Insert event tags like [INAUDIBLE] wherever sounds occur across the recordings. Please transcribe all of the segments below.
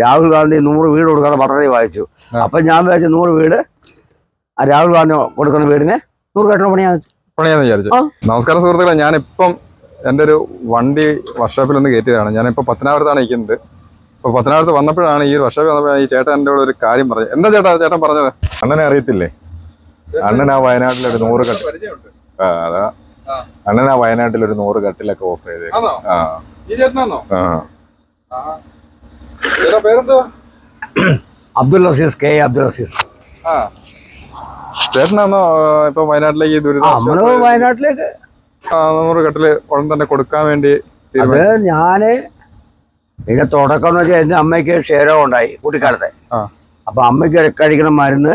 രാഹുൽ ഗാന്ധി നൂറ് വീട് കൊടുക്കുന്ന പത്രത്തിൽ വായിച്ചു. അപ്പൊ ഞാൻ വിചാരിച്ചു നൂറ് വീട് ആ രാഹുൽ ഗാന്ധി കൊടുക്കുന്ന വീടിനെ നൂറ് കെട്ടിട പണിയാ പണിയാന്ന് വിചാരിച്ചു. നമസ്കാരം സുഹൃത്തുക്കളെ ഞാനിപ്പം എന്റെ ഒരു വണ്ടി വർക്ക്ഷോപ്പിൽ ഒന്ന് കയറ്റിയതാണ്. ഞാനിപ്പോൾ പത്തനാപുരത്താണ് ഇരിക്കുന്നത് അപ്പോൾ പത്തനാപുരത്ത് വന്നപ്പോഴാണ് ഈ വർക്ക്ഷോപ്പിൽ വന്നപ്പോഴാണ് ഈ ചേട്ടൻ എന്റെ കൂടെ ഒരു കാര്യം പറഞ്ഞത്. എന്താ ചേട്ടാ ചേട്ടൻ പറഞ്ഞത്? അണ്ണനെ അറിയത്തില്ലേ? അണ്ണൻ ആ വയനാട്ടിൽ ഒരു നൂറ് കട്ട് ആ, അതാ. അണ്ണൻ ആ വയനാട്ടിൽ ഒരു നൂറ് കട്ടിലൊക്കെ ഓഫർ ചെയ്തേ ആ. ഈ ചേട്ടനാണോ? ആ. ചേട്ടാ പേരെന്തോ അബ്ദുൽ റസീസ് കെ അബ്ദുൽ റസീസ് ആ. ചേട്ടനാണോ ഇപ്പൊ വയനാട്ടിലേക്ക് ദുരിതാശ്വാസ നമ്മൾ വയനാട്ടിലേക്ക്. ആ, നൂറ് കെട്ടിൽ ഉടൻ തന്നെ കൊടുക്കാൻ വേണ്ടി അത് ഞാൻ ഇതിന്റെ തുടക്കം എന്ന് വെച്ചാൽ എന്റെ അമ്മയ്ക്ക് ക്ഷയരോഗം ഉണ്ടായി കുട്ടിക്കാലത്തെ. ആ. അപ്പൊ അമ്മയ്ക്ക് കഴിക്കുന്ന മരുന്ന്.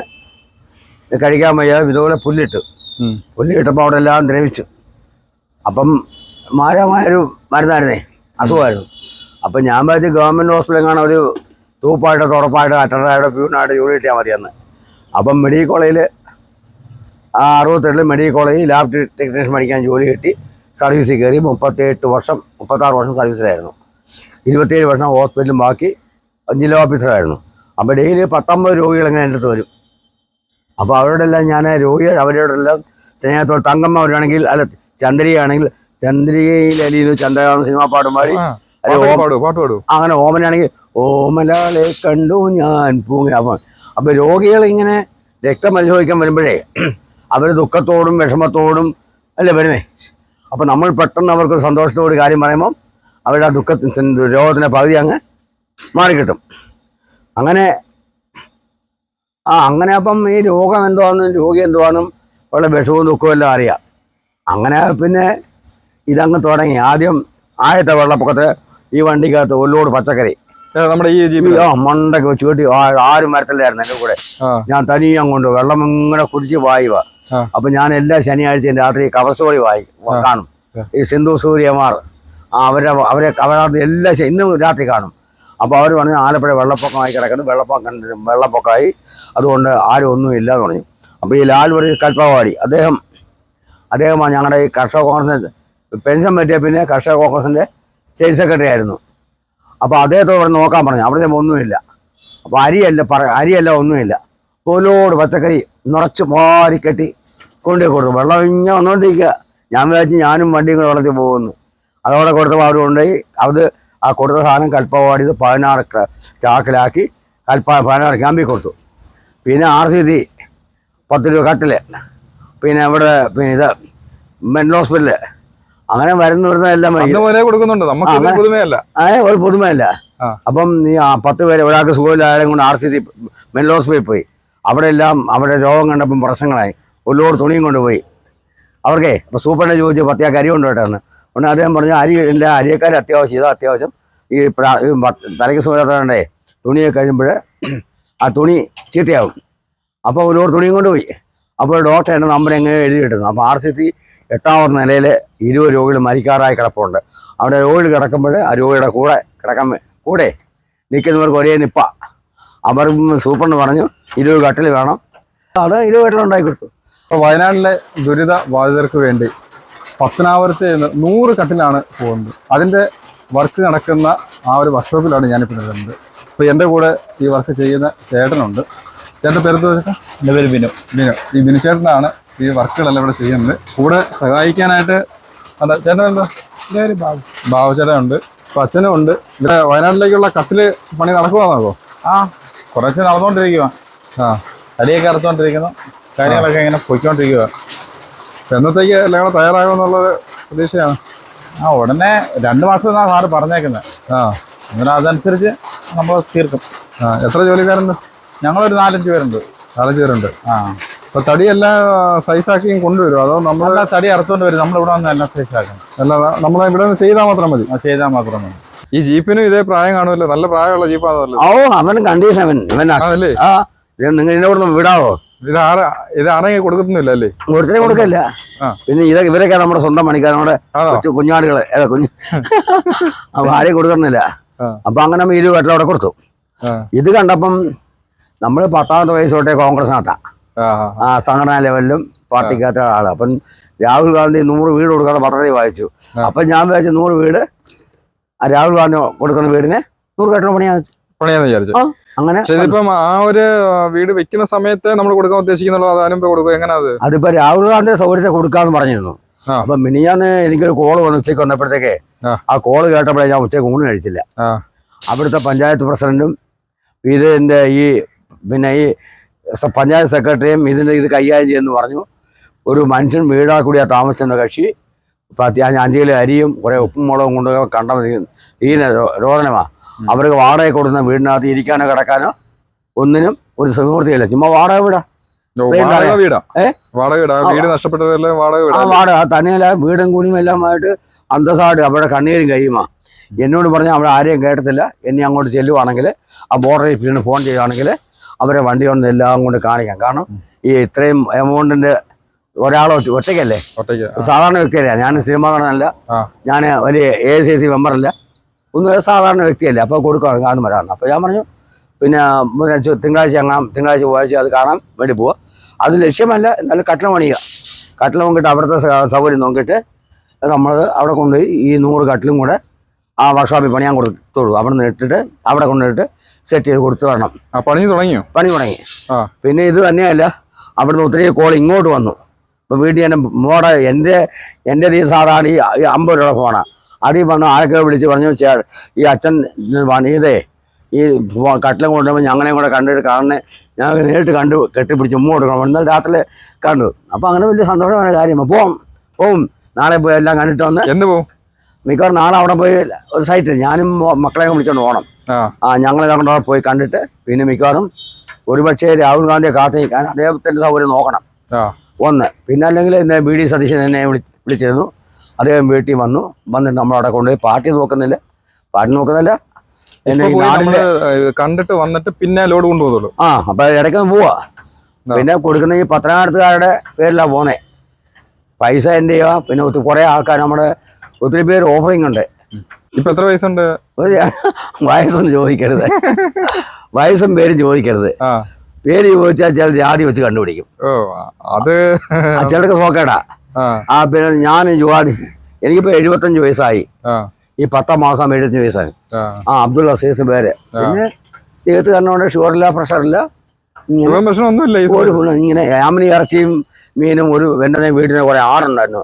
കഴിക്കാൻ വയ്യ ഇതുപോലെ പുല്ലിട്ടു. ഉം. പുല്ലിട്ടപ്പോൾ അവിടെ എല്ലാം ദ്രവിച്ചു. അപ്പം മാരകമായൊരു മരുന്നായിരുന്നേ. അസുഖമായിരുന്നു. അപ്പം ഞാൻ പറഞ്ഞ ഗവൺമെന്റ് ഹോസ്പിറ്റലിൽ കാണാൻ ഒരു തൂപ്പായിട്ട് തുറപ്പായിട്ട് അറ്ററായിട്ട് പ്യൂണായിട്ട് ജോലി കിട്ടിയാൽ മതിയെന്ന്. അപ്പം മെഡിക്കൽ കോളേജിൽ ആ അറുപത്തെട്ടിൽ മെഡിക്കൽ കോളേജിൽ ലാബ് ടെക്നീഷ്യൻ പഠിക്കാൻ ജോലി കിട്ടി. സർവീസിൽ കയറി മുപ്പത്തിയെട്ട് വർഷം മുപ്പത്താറ് വർഷം സർവീസിലായിരുന്നു. ഇരുപത്തിയേഴ് വർഷം ഹോസ്പിറ്റലും ബാക്കി ജില്ലാ ഓഫീസറായിരുന്നു. അപ്പോൾ ഡെയിലി പത്തൊമ്പത് രോഗികൾ ഇങ്ങനെ എന്റെ അടുത്ത് വരും. അപ്പോൾ അവരോടെല്ലാം ഞാൻ രോഗികൾ അവരോടെല്ലാം സ്നേഹത്തോടെ തങ്കമ്മ അവരാണെങ്കിൽ അല്ല ചന്ദ്രികയാണെങ്കിൽ ചന്ദ്രികയിൽ അലിയിൽ ചന്ദ്രകാന്ത് സിനിമ പാടി അങ്ങനെ ഓമനാണെങ്കിൽ ഓമലാളെ കണ്ടു ഞാൻ പൂങ്ങി. അപ്പം അപ്പൊ രോഗികൾ ഇങ്ങനെ രക്തം പരിശോധിക്കാൻ വരുമ്പോഴേ അവർ ദുഃഖത്തോടും വിഷമത്തോടും അല്ലേ വരുന്നേ? അപ്പം നമ്മൾ പെട്ടെന്ന് അവർക്ക് സന്തോഷത്തോട് കാര്യം പറയുമ്പോൾ അവരുടെ ആ ദുഃഖത്തിന് രോഗത്തിന്റെ പകുതി അങ്ങ് മാറിക്കിട്ടും. അങ്ങനെ ആ അങ്ങനെ അപ്പം ഈ രോഗം എന്തുവാണെന്നും രോഗി എന്തുവാണെന്നും ഉള്ള വിഷവും ദുഃഖവും എല്ലാം അറിയാം. അങ്ങനെ പിന്നെ ഇതങ്ങ് തുടങ്ങി. ആദ്യം ആദ്യത്തെ വെള്ളപ്പൊക്കത്ത് ഈ വണ്ടിക്കകത്ത് ഒല്ലോട് പച്ചക്കറി. നമ്മുടെ ഈ ജീപ്പിൽ. ആ മണ്ടൊക്കെ വെച്ച് കെട്ടി ആരും മരത്തിലായിരുന്നു എന്റെ കൂടെ. ഞാൻ തനിയെ അങ്ങോട്ട് വെള്ളം ഇങ്ങനെ കുടിച്ച് വായുക ആ. അപ്പൊ ഞാൻ എല്ലാ ശനിയാഴ്ചയും രാത്രി കവർ സ്റ്റോറി വായി കാണും. ഈ സിന്ധു സൂര്യമാർ അവരെ അവരെ അവരത് എല്ലാ ഇന്നും രാത്രി കാണും. അപ്പോൾ അവർ പറഞ്ഞു ആലപ്പുഴ വെള്ളപ്പൊക്കമായി കിടക്കുന്നു. വെള്ളപ്പൊക്കം വെള്ളപ്പൊക്കമായി. അതുകൊണ്ട് ആരും ഒന്നുമില്ല എന്ന് പറഞ്ഞു. അപ്പോൾ ഈ ലാൽ വറി കൽപ്പവാടി അദ്ദേഹം അദ്ദേഹമാണ് ഞങ്ങളുടെ ഈ കർഷക കോൺഗ്രസിന്റെ പെൻഷൻ പറ്റിയ പിന്നെ കർഷക കോൺഗ്രസിന്റെ സ്റ്റേറ്റ് സെക്രട്ടറി ആയിരുന്നു. അപ്പോൾ അദ്ദേഹത്തോട് പറഞ്ഞ് നോക്കാൻ പറഞ്ഞു. അവിടെ ഒന്നുമില്ല. അപ്പോൾ അരിയല്ല പറ അരിയല്ല ഒന്നുമില്ല. പോലോട് പച്ചക്കറി നിറച്ച് മാറിക്കെട്ടി കൊണ്ടുപോയി കൊടുത്തു. വെള്ളം ഇങ്ങനെ വന്നുകൊണ്ടിരിക്കുക ഞാൻ വിചാരിച്ച് ഞാനും വണ്ടിയും കൂടെ വെള്ളത്തിൽ പോകുന്നു. അതോടെ കൊടുത്തപ്പോൾ അവർ കൊണ്ടുപോയി അത് ആ കൊടുത്ത സാധനം കൽപ്പവാടി ഇത് പതിനാറ് ചാക്കിലാക്കി കൽപ്പ പതിനാറ് ക്യാമ്പിൽ കൊടുത്തു. പിന്നെ ആർ സി സി പത്ത് രൂപ കട്ടിൽ. പിന്നെ അവിടെ പിന്നെ ഇത് മെന്റൽ ഹോസ്പിറ്റൽ അങ്ങനെ വരുന്ന വരുന്ന എല്ലാം വഴി. അന്ന് മുതലേ കൊടുക്കുന്നുണ്ട്. നമുക്ക് പുതുമയല്ല. ഒരു പുതുമയല്ല. അപ്പം നീ ആ പത്ത് പേര് ഒരാൾക്ക് സുഖമില്ലാതെ കൊണ്ട് ആർ സി സി മെന്റൽ ഹോസ്പിറ്റലിൽ പോയി. അവിടെ എല്ലാം അവിടെ രോഗം കണ്ടപ്പം പ്രശ്നങ്ങളായി. ഒരു ലോഡ് തുണിയും കൊണ്ടുപോയി. അവർക്കേ അപ്പോൾ സൂപ്പറിനെ ചോദിച്ചു പത്തിയാൾക്ക് അരി കൊണ്ടുപോയിട്ടാണ് ഉടനെ അദ്ദേഹം പറഞ്ഞു അരി എന്റെ അരിയേക്കാർ അത്യാവശ്യം ഇതാ അത്യാവശ്യം. ഈ തലയ്ക്ക് സുഖമില്ലാത്തതുകൊണ്ടേ തുണിയൊക്കെ കഴിയുമ്പോൾ ആ തുണി ചീത്തയാവും. അപ്പോൾ ഒരു ലോഡ് തുണിയും കൊണ്ടുപോയി. അപ്പോൾ ഡോക്ടർ എന്റെ നമ്പർ എങ്ങനെ എഴുതി കിട്ടുന്നു അപ്പോൾ ആർ സി സി എട്ടാമത്തെ നിലയിൽ ഇരുപത് രോഗികൾ മരിക്കാറായി കിടപ്പുണ്ട്. അവിടെ രോഗികൾ കിടക്കുമ്പോൾ ആ രോഗിയുടെ കൂടെ കിടക്കാൻ കൂടെ നിൽക്കുന്നവർക്ക് ഒരേ നിപ്പ. അവർ സൂപ്പറിന് പറഞ്ഞു ഇരുപത് കട്ടിൽ വേണം. അത് ഇരുപത് കട്ടിൽ ഉണ്ടാക്കി കൊടുത്തു അപ്പോൾ വയനാട്ടിലെ ദുരിത ബാധിതർക്ക് വേണ്ടി പത്തനാപുരത്ത് നിന്ന് നൂറ് കട്ടിലാണ് പോകുന്നത്. അതിന്റെ വർക്ക് നടക്കുന്ന ആ ഒരു വർക്ക്ഷോപ്പിലാണ് ഞാനിപ്പോൾ നിൽക്കുന്നത്. അപ്പോൾ എന്റെ കൂടെ ഈ വർക്ക് ചെയ്യുന്ന ചേട്ടനുണ്ട്. ചേട്ടന്റെ പേര് എന്റെ പേര് ബിനു. ബിനു. ഈ ബിനു ചേട്ടനാണ് ഈ വർക്കുകളെല്ലാം ഇവിടെ ചെയ്യുന്നത്. കൂടെ സഹായിക്കാനായിട്ട് അല്ല ചേട്ടൻ എന്താ ബാബു. ചേട്ടൻ ഉണ്ട് അപ്പൊ അച്ഛനും ഉണ്ട്. ഇവിടെ വയനാട്ടിലേക്കുള്ള കട്ടിൽ പണി നടക്കുവാണോ ആ. കുറച്ച് നടന്നുകൊണ്ടിരിക്കുക ആ അടിയൊക്കെ അറുത്തുകൊണ്ടിരിക്കുന്നു കാര്യങ്ങളൊക്കെ ഇങ്ങനെ പൊയ്ക്കൊണ്ടിരിക്കുക അപ്പൊ എന്നത്തേക്ക് എല്ലാം കൂടെ തയ്യാറാകുമെന്നുള്ളത് പ്രതീക്ഷയാണ്. ആ ഉടനെ രണ്ട് മാസം എന്നാണ് സാറ് പറഞ്ഞേക്കുന്നത്. ആ. അങ്ങനെ അതനുസരിച്ച് നമ്മൾ തീർക്കും. ആ എത്ര ജോലിക്കാരുണ്ട്? ഞങ്ങളൊരു നാലഞ്ച് പേരുണ്ട്. നാലഞ്ച് പേരുണ്ട്. ആ. അപ്പൊ തടിയെല്ലാം സൈസാക്കിയും കൊണ്ടുവരും. അതോ നമ്മൾ തടി അറുത്തോണ്ട് വരും. നമ്മളിവിടെ വന്ന് എല്ലാം സൈസ് ആക്കണം. അല്ല നമ്മളെ ഇവിടെ നിന്ന് ചെയ്താൽ മാത്രം മതി. അത് ചെയ്താൽ മാത്രം മതി. ഈ ജീപ്പിനും ഇതേ പ്രായം കാണുമല്ലോ. നല്ല പ്രായമുള്ള ജീപ്പാണല്ലോ ഓ അവൻ കണ്ടീഷൻ അവൻ ഇവൻ നിങ്ങൾ ഇതിനെ ഇവിടെ വിടാവോ? ഇത് ആര ഇത് ആരെങ്കിലും കൊടുക്കുന്നില്ല അല്ലേ? കൊടുത്തേ കൊടുക്കല്ല. പിന്നെ ഇതൊക്കെ ഇവരൊക്കെ നമ്മുടെ സ്വന്തം പണിക്കാർ നമ്മുടെ കുഞ്ഞാടുകൾ ഏതാ കുഞ്ഞ്. [LAUGHS] അപ്പൊ ആരെയും കൊടുക്കുന്നില്ല. അപ്പൊ അങ്ങനെ ഇരുപത് കട്ടിലവിടെ കൊടുത്തു. ഇത് കണ്ടപ്പം നമ്മൾ പത്താമത്തെ വയസ്സ് തൊട്ടേ കോൺഗ്രസിനകത്താ ആ സംഘടനാ ലെവലിലും പാർട്ടിക്കകത്ത ആളാണ് അപ്പം രാഹുൽ ഗാന്ധി നൂറ് വീട് കൊടുക്കാതെ പത്രത്തിൽ വായിച്ചു. അപ്പൊ ഞാൻ വിചാരിച്ചു നൂറ് വീട് ആ രാഹുൽ ഗാന്ധി കൊടുക്കുന്ന വീടിനെ നൂറ് കെട്ടണം പണിയാ പണിയാന്ന് വിചാരിച്ചു. അങ്ങനെ ഇതിപ്പം ആ ഒരു വീട് വെക്കുന്ന സമയത്ത് നമ്മൾ കൊടുക്കാൻ ഉദ്ദേശിക്കുന്നുള്ളൂ അത് അതിനുമ്പ് കൊടുക്കും. എങ്ങനെ അത്? അതിപ്പോ രാഹുൽ ഗാന്ധിയുടെ സൗകര്യത്തെ കൊടുക്കാന്ന് പറഞ്ഞിരുന്നു. അപ്പൊ മിനിയാന്ന് എനിക്കൊരു കോൾ വന്നു ഉച്ചയ്ക്ക് വന്നപ്പോഴത്തേക്ക് ആ. കോൾ കേട്ടപ്പോഴേ ഞാൻ ഉച്ചയ്ക്ക് ഊണ് കഴിച്ചില്ല. അവിടുത്തെ പഞ്ചായത്ത് പ്രസിഡന്റും ഇതിന്റെ ഈ പിന്നെ ഈ പഞ്ചായത്ത് സെക്രട്ടറിയും ഇതിന്റെ ഇത് കൈകാര്യം ചെയ്യുന്നു പറഞ്ഞു. ഒരു മനുഷ്യൻ വീടാ കൂടിയ താമസിക്കുന്ന കക്ഷി പത്തി അഞ്ച് കിലോ അരിയും കുറെ ഉപ്പും മുളകും കൊണ്ട് കണ്ട ഈ രോദനമാ. അവർക്ക് വാടക കൊടുക്കുന്ന വീടിനകത്ത് ഇരിക്കാനോ കിടക്കാനോ ഒന്നിനും ഒരു സുഹൃത്തിയില്ല ചുമ്മാ വാടക വീടാ. വാടക വീടാ? ഏ? വാടക വീടാ? വീട് നഷ്ടപ്പെട്ടതെല്ലാം വാടക ആ വീടാ വാടക തന്നെയല്ല വീടും കൂടിയും എല്ലാമായിട്ട് അന്തസ്സായിട്ട് അവിടെ കണ്ണീരും കഴിയുമാ എന്നോട് പറഞ്ഞാൽ അവിടെ ആരെയും കേട്ടത്തില്ല. എന്നെ അങ്ങോട്ട് ചെല്ലുവാണെങ്കിൽ ആ ബോർഡറിൽ പിന്നെ ഫോൺ ചെയ്യുവാണെങ്കിൽ അവരെ വണ്ടി കൊണ്ട് എല്ലാം കൊണ്ട് കാണിക്കാം. കാരണം ഈ ഇത്രയും എമൗണ്ടിന്റെ ഒരാൾ ഒറ്റ- ഒറ്റയ്ക്കല്ലേ? സാധാരണ വ്യക്തിയല്ല. ഞാൻ സിനിമ നടനല്ല. ഞാൻ വലിയ എ സി സി മെമ്പറല്ല. ഒന്നും ഒരു സാധാരണ വ്യക്തിയല്ലേ. അപ്പോൾ കൊടുക്കാം കാണുന്ന വരാമെന്ന് അപ്പോൾ ഞാൻ പറഞ്ഞു പിന്നെ ബുധനാഴ്ച തിങ്കളാഴ്ച അങ്ങാം തിങ്കളാഴ്ച ചൊവ്വാഴ്ച അത് കാണാൻ വേണ്ടി പോവുക അത് ലക്ഷ്യമല്ല. എന്നാലും കട്ടണം പണിയുക. കട്ടില നോക്കിയിട്ട് അവിടുത്തെ സൗകര്യം നോക്കിയിട്ട് നമ്മളത് അവിടെ കൊണ്ടുപോയി ഈ നൂറ് കട്ടിലും കൂടെ ആ വർക്ക്ഷോപ്പിൽ പണിയാൻ കൊടുത്തോളൂ അവിടെ നിന്ന് ഇട്ടിട്ട് അവിടെ കൊണ്ടുപോയിട്ട് സെറ്റ് ചെയ്ത് കൊടുത്തു വരണം ആ പണി തുടങ്ങിയോ? പണി തുടങ്ങി. പിന്നെ ഇത് തന്നെയല്ല അവിടുന്ന് ഒത്തിരി കോൾ ഇങ്ങോട്ട് വന്നു. ഇപ്പൊ വീട്ടിൽ എന്റെ മോടെ എന്റെ എന്റെ ഈ സാധാരണ ഈ അമ്പത് രൂപ ഫോണാണ് അതിൽ വന്ന് ആരൊക്കെ വിളിച്ച് പറഞ്ഞു ചേ ഈ അച്ഛൻ പണിയതേ ഈ കട്ടിലും കൊണ്ടുപോകുമ്പോൾ ഞങ്ങളെയും കൂടെ കണ്ടിട്ട് കാണണേ ഞാൻ നേരിട്ട് കണ്ടു കെട്ടിപ്പിടിച്ച് ഉമ്മ കൊടുക്കണം എന്നാൽ രാത്രി കണ്ടു. അപ്പം അങ്ങനെ വലിയ സന്തോഷമായ കാര്യമാണ് പോവും പോവും. നാളെ പോയി എല്ലാം കണ്ടിട്ട് വന്ന് എന്ന് പോവും? മിക്കവാറും നാളെ അവിടെ പോയി ഒരു സൈറ്റ് ഞാനും മക്കളെയും വിളിച്ചോണ്ട് പോകണം ആ. ഞങ്ങൾ ഞങ്ങളെല്ലാം കൂടെ പോയി കണ്ടിട്ട് പിന്നെ മിക്കവാറും ഒരുപക്ഷെ രാഹുൽ ഗാന്ധിയെ കാത്തു നിൽക്കാൻ അദ്ദേഹത്തിന്റെ സൗകര്യം നോക്കണം. ഒന്ന്. പിന്നെ അല്ലെങ്കിൽ ഇന്ന് ബി ഡി സതീശൻ എന്നെ വിളിച്ചിരുന്നു. അദ്ദേഹം വീട്ടിൽ വന്നു. വന്നിട്ട് നമ്മളവിടെ കൊണ്ടുപോയി പാർട്ടി നോക്കുന്നില്ല. പാർട്ടി നോക്കുന്നില്ല. കണ്ടിട്ട് വന്നിട്ട് പിന്നെ ലോഡ് കൊണ്ടുപോകുള്ളൂ ആ അപ്പൊ ഇടയ്ക്ക് പോവാ. പിന്നെ കൊടുക്കുന്ന ഈ പത്രകാരത്തുകാരുടെ പേരിലാണ് പോന്നേ. പൈസ എന്റെ ചെയ്യുക പിന്നെ ഒത്തിരി കുറേ ആൾക്കാർ നമ്മുടെ ഒത്തിരി പേര് ഓഫറിംഗ് ഉണ്ട്. ഇപ്പൊ എത്ര വയസ്സുണ്ട്? [LAUGHS] വയസ്സൊന്നും ചോദിക്കരുത്. വയസ്സും പേരും ചോദിക്കരുത്. പേര് ചോദിച്ചാൽ ചില ജാതി വെച്ച് കണ്ടുപിടിക്കും. അത് ചിലക്ക് നോക്കേടാ. ആ. പിന്നെ ഞാൻ ജുവാദി. എനിക്കിപ്പോ എഴുപത്തഞ്ച് വയസ്സായി. ഈ പത്താം മാസം എഴുപത്തഞ്ച് വയസ്സായി. ആ. അബ്ദുൾ അസീസ് പേര്. പിന്നെ ദൈവത്ത് കാരണമുണ്ട് ഷുഗറില്ല പ്രഷറില്ല. ഇങ്ങനെ ആമിനി ഇറച്ചിയും മീനും ഒരു എന്റെ വീടിനെ കുറെ ആടുണ്ടായിരുന്നു.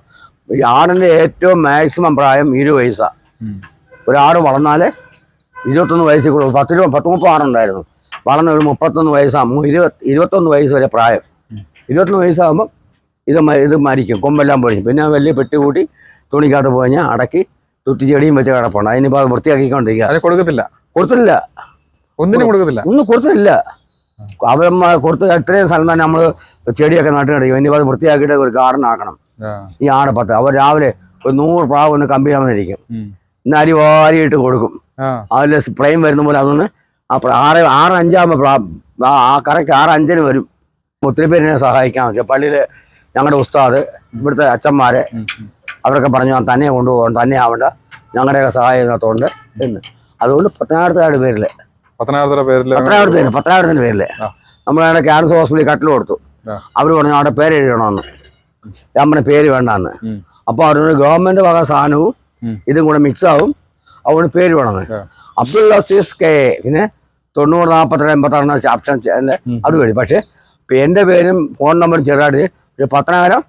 ഈ ആടിന്റെ ഏറ്റവും മാക്സിമം പ്രായം ഇരുപത് വയസ്സാണ്. ഒരാട് വളർന്നാൽ ഇരുപത്തൊന്ന് വയസ്സിൽ കൂടുതൽ പത്ത് രൂപ പത്ത് മുപ്പത് ആടുണ്ടായിരുന്നു വളർന്ന ഒരു മുപ്പത്തൊന്ന് വയസ്സാകുമ്പോൾ ഇരുപത് ഇരുപത്തൊന്ന് വയസ്സ് വരെ പ്രായം. ഇരുപത്തൊന്ന് വയസ്സാകുമ്പോൾ ഇത് ഇത് മരിക്കും. കൊമ്പെല്ലാം പൊഴിഞ്ഞു. പിന്നെ വലിയ പെട്ടി കൂട്ടി തുണിക്കകത്ത് പോയി അടക്കി തുട്ടി ചെടിയും വെച്ച് കിടപ്പുണ്ട്. അതിനിപ്പോൾ അത് വൃത്തിയാക്കിക്കൊണ്ടിരിക്കുക അത് കൊടുക്കത്തില്ല? കൊടുത്തില്ല. ഒന്നിനും കൊടുക്കത്തില്ല? ഒന്നും കൊടുത്തില്ല. അവരമ്മ കൊടുത്ത് ഇത്രയും സ്ഥലം തന്നെ നമ്മൾ ചെടിയൊക്കെ നട്ടു കിടക്കും ഇനിയിപ്പോൾ അത് വൃത്തിയാക്കിയിട്ട് ഒരു ഗാർഡൻ ആക്കണം. ഈ ആട് പത്ത്. അവർ രാവിലെ ഒരു നൂറ് പ്രാവ് ഒന്ന് കമ്പി അരി വാരിയിട്ട് കൊടുക്കും. അതിലെ അതിൽ സ്പ്രെയിം വരുന്ന പോലെ അതൊന്ന് പ്ര- ആറ് ആറ് അഞ്ചാകുമ്പോൾ ആ കറക്റ്റ് ആറ് അഞ്ചിന് വരും. ഒത്തിരി പേരിനെ സഹായിക്കാൻ പറ്റും. പള്ളിയിൽ ഞങ്ങളുടെ ഉസ്താദ് ഇവിടുത്തെ അച്ഛന്മാരെ. അവരൊക്കെ പറഞ്ഞു "ആ, തന്നെ കൊണ്ടുപോകണം തന്നെ ആവണ്ട. ഞങ്ങളുടെയൊക്കെ സഹായത്തോണ്ട് എന്ന്. അതുകൊണ്ട് പത്തനായിരത്തുകാരുടെ പേരിൽ പത്തനായിരത്തിന്റെ പേരിൽ? പത്തനായിരത്തിന് പത്തനായിരത്തിന്റെ പേരിൽ. നമ്മളവിടെ ക്യാൻസർ ഹോസ്പിറ്റലിൽ കട്ടിൽ കൊടുത്തു. അവർ പറഞ്ഞു അവിടെ പേര് എഴുതണമെന്ന് ഞാൻ പറഞ്ഞ പേര് വേണ്ടാന്ന്. അപ്പോൾ അവരുടെ ഗവൺമെന്റ് വക സാധനവും. ഇതും കൂടെ മിക്സ് ആവും. അതുകൊണ്ട് പേര് വേണമെന്ന് അബ്ദുൾ അസീസ് കെ. പിന്നെ തൊണ്ണൂറ് നാൽപ്പത്തിരണ്ട് എൺപത്താറിന് ഓപ്ഷൻ. അത് വഴി പക്ഷേ എന്റെ പേരും ഫോൺ നമ്പറും ചെറുതായിട്ട് ഒരു പത്തനായിരം.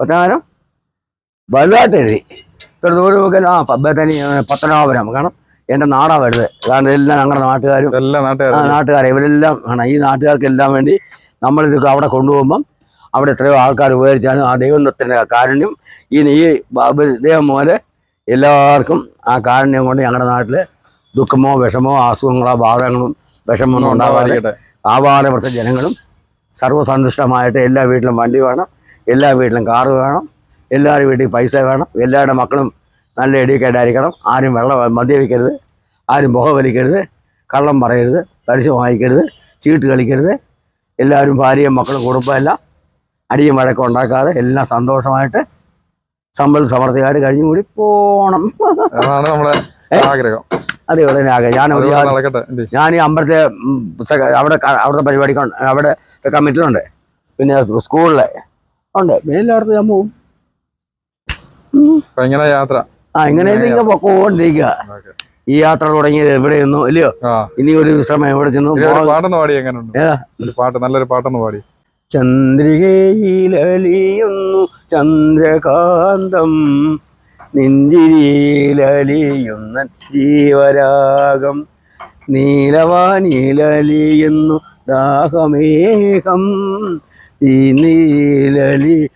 പത്തനായിരം വലുതായിട്ട് എഴുതി. ഇത്ര ദൂരം നോക്കിയാൽ ആ പബ്ബത്തനി പത്തനാപുരം. കാരണം എന്റെ നാടാ വരുന്നത് കാരണം എല്ലാം ഞങ്ങളുടെ നാട്ടുകാരും എല്ലാ നാട്ടുകാരും. നാട്ടുകാരെ. ഇവരെല്ലാം ആണ്. ഈ നാട്ടുകാർക്കെല്ലാം വേണ്ടി നമ്മളിത് അവിടെ കൊണ്ടുപോകുമ്പം അവിടെ എത്രയോ ആൾക്കാർ ഉപകരിച്ചാലും ആ ദൈവത്തിന്റെ കാരുണ്യം. ഈ ഈ ദൈവം പോലെ എല്ലാവർക്കും ആ കാരുണ്യം കൊണ്ട് ഞങ്ങളുടെ നാട്ടിൽ ദുഃഖമോ വിഷമോ അസുഖങ്ങളോ ബാധകങ്ങളും വിഷമമൊന്നും ഉണ്ടാവാതെ ആപാലവൃത്ത ജനങ്ങളും സർവസന്തുഷ്ടമായിട്ട് എല്ലാ വീട്ടിലും വണ്ടി വേണം എല്ലാ വീട്ടിലും കാറ് വേണം എല്ലാവരുടെ വീട്ടിൽ പൈസ വേണം എല്ലാവരുടെ മക്കളും നല്ല എഡ്യൂക്കേറ്റ് ആയിരിക്കണം ആരും വെള്ളം മദ്യപിക്കരുത് ആരും പുക വലിക്കരുത് കള്ളം പറയരുത് പലിശ വാങ്ങിക്കരുത് ചീട്ട് കളിക്കരുത്. എല്ലാവരും ഭാര്യയും മക്കളും കുടുംബം എല്ലാം അടിയും വഴക്കം ഉണ്ടാക്കാതെ എല്ലാം സന്തോഷമായിട്ട് സമ്പൽ സമൃദ്ധിയായിട്ട് കഴിഞ്ഞു കൂടി പോണം. അതാണ് നമ്മുടെ ആഗ്രഹം. അതെ ഉടനെ ആഗ്രഹം. ഞാൻ ഞാൻ ഈ അമ്പലത്തെ അവിടെ അവിടുത്തെ പരിപാടിക്ക് അവിടെ കമ്മിറ്റിയിലുണ്ട് പിന്നെ സ്കൂളിലെ ഉണ്ട്. എല്ലായിടത്തും ഞാൻ പോകും അപ്പൊ യാത്ര. ആ ഇങ്ങനെ ഇങ്ങനെ പൊക്കോണ്ടിരിക്കുക ഈ യാത്ര തുടങ്ങിയത് എവിടെ ഇല്ലയോ? ഇനി ഒരു വിശ്രമം എവിടെ ചെന്നു പാട്ടൊന്ന് പാടി എങ്ങനെയുണ്ട് പാട്ട് നല്ലൊരു പാട്ടൊന്ന് പാടി. ചന്ദ്രികയിലലിയുന്നു ചന്ദ്രകാന്തം. നിന്തിരിയിലിയുന്ന ജീവരാഗം. നീലവാനിലലിയുന്നു ദാഹമേഹം. ഈ നീലലി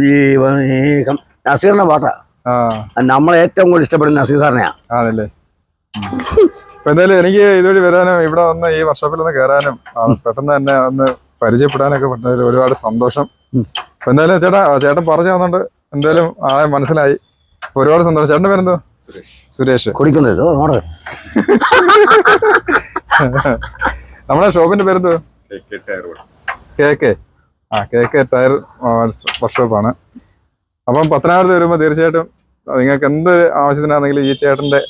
ജീവമേഹം നസീറിന്റെ പാട്ടാ. ആ. നമ്മളെ ഏറ്റവും കൂടുതൽ ഇഷ്ടപ്പെടുന്ന നസീർ സാറിനെയാ. ആണല്ലേ. എന്തായാലും എനിക്ക് ഇതുവഴി വരാനും ഇവിടെ വന്ന് ഈ വർഷപ്പിൽ ഒന്ന് കയറാനും പെട്ടെന്ന് തന്നെ ഒന്ന് പരിചയപ്പെടാനൊക്കെ പറ്റുന്നതിൽ ഒരുപാട് സന്തോഷം. അപ്പൊ എന്തായാലും ചേട്ടാ ചേട്ടൻ പറഞ്ഞു തന്നുകൊണ്ട് എന്തായാലും ആളെ മനസ്സിലായി. ഒരുപാട് സന്തോഷം. ചേട്ടന്റെ പേരെന്തോ സുരേഷ്. കുടിക്കുന്നത് നോടെ നമ്മുടെ ഷോപ്പിന്റെ പേരെന്തോ കെ കെ ആ കെ കെ ടയർ വർക്ക്ഷോപ്പാണ്. അപ്പം പത്തനാപുരത്ത് വരുമ്പോൾ തീർച്ചയായിട്ടും നിങ്ങൾക്ക് എന്ത് ആവശ്യത്തിനാണെങ്കിലും ഈ ചേട്ടന്റെ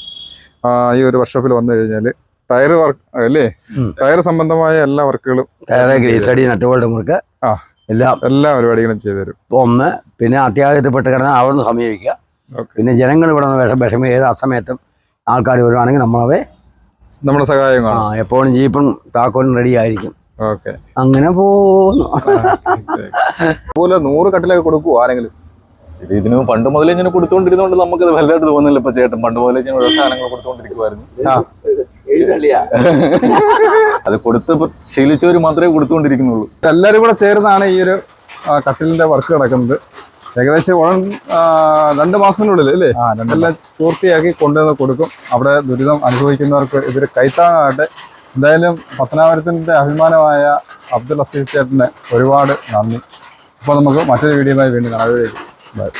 ഈ ഒരു വർക്ക്ഷോപ്പിൽ വന്നു കഴിഞ്ഞാൽ ടയർ വർക്ക് അല്ലേ? ടയർ സംബന്ധമായ എല്ലാ വർക്കുകളും ടയർ ഗ്രീസ് അടി നട്ടുപോൾട്ട് മുറുക്ക് ആ. എല്ലാം എല്ലാ പരിപാടികളും ചെയ്തു തരും. ഒന്ന് പിന്നെ അത്യാഹിതപ്പെട്ട് കിടന്നാൽ അവിടുന്ന് നിന്ന് സമീപിക്കുക പിന്നെ ജനങ്ങൾ ഇവിടെ നിന്ന് വിഷം വിഷമം ഏത് അസമയത്തും ആൾക്കാർ വരുവാണെങ്കിൽ നമ്മളവരെ നമ്മുടെ സഹായം ആ എപ്പോഴും ജീപ്പും താക്കോലും റെഡി ആയിരിക്കും. ഓക്കെ. അങ്ങനെ പോകുന്നു. അതുപോലെ നൂറ് കട്ടിലൊക്കെ കൊടുക്കുവോ ആരെങ്കിലും? ഇത് ഇതിന് പണ്ട് മുതലേ ഇങ്ങനെ കൊടുത്തുകൊണ്ടിരുന്നോണ്ട് നമുക്ക് വലുതായിട്ട് തോന്നുന്നില്ല. ഇപ്പൊ ചേട്ടൻ പണ്ട് മുതലേ ഞാൻ ഓരോ സാധനങ്ങൾ കൊടുത്തുകൊണ്ടിരിക്കുവായിരുന്നു. അത് കൊടുത്ത് ഇപ്പൊ ശീലിച്ചവര് മാത്രമേ കൊടുത്തുകൊണ്ടിരിക്കുന്നുള്ളൂ. എല്ലാവരും കൂടെ ചേർന്നാണ് ഈ ഒരു കട്ടിലിന്റെ വർക്ക് നടക്കുന്നത്. ഏകദേശം ഉടൻ രണ്ട് മാസത്തിനുള്ളിൽ അല്ലേ? എല്ലാം പൂർത്തിയാക്കി കൊണ്ടുവന്ന് കൊടുക്കും. അവിടെ ദുരിതം അനുഭവിക്കുന്നവർക്ക് ഇതൊരു കൈത്താങ്ങാകട്ടെ. എന്തായാലും പത്തനാപുരത്തിന്റെ അഭിമാനമായ അബ്ദുൽ അസീസ് ചേട്ടന് ഒരുപാട് നന്ദി. അപ്പോൾ നമുക്ക് മറ്റൊരു വീഡിയോയുമായി വീണ്ടും കാണാം. ബൈ.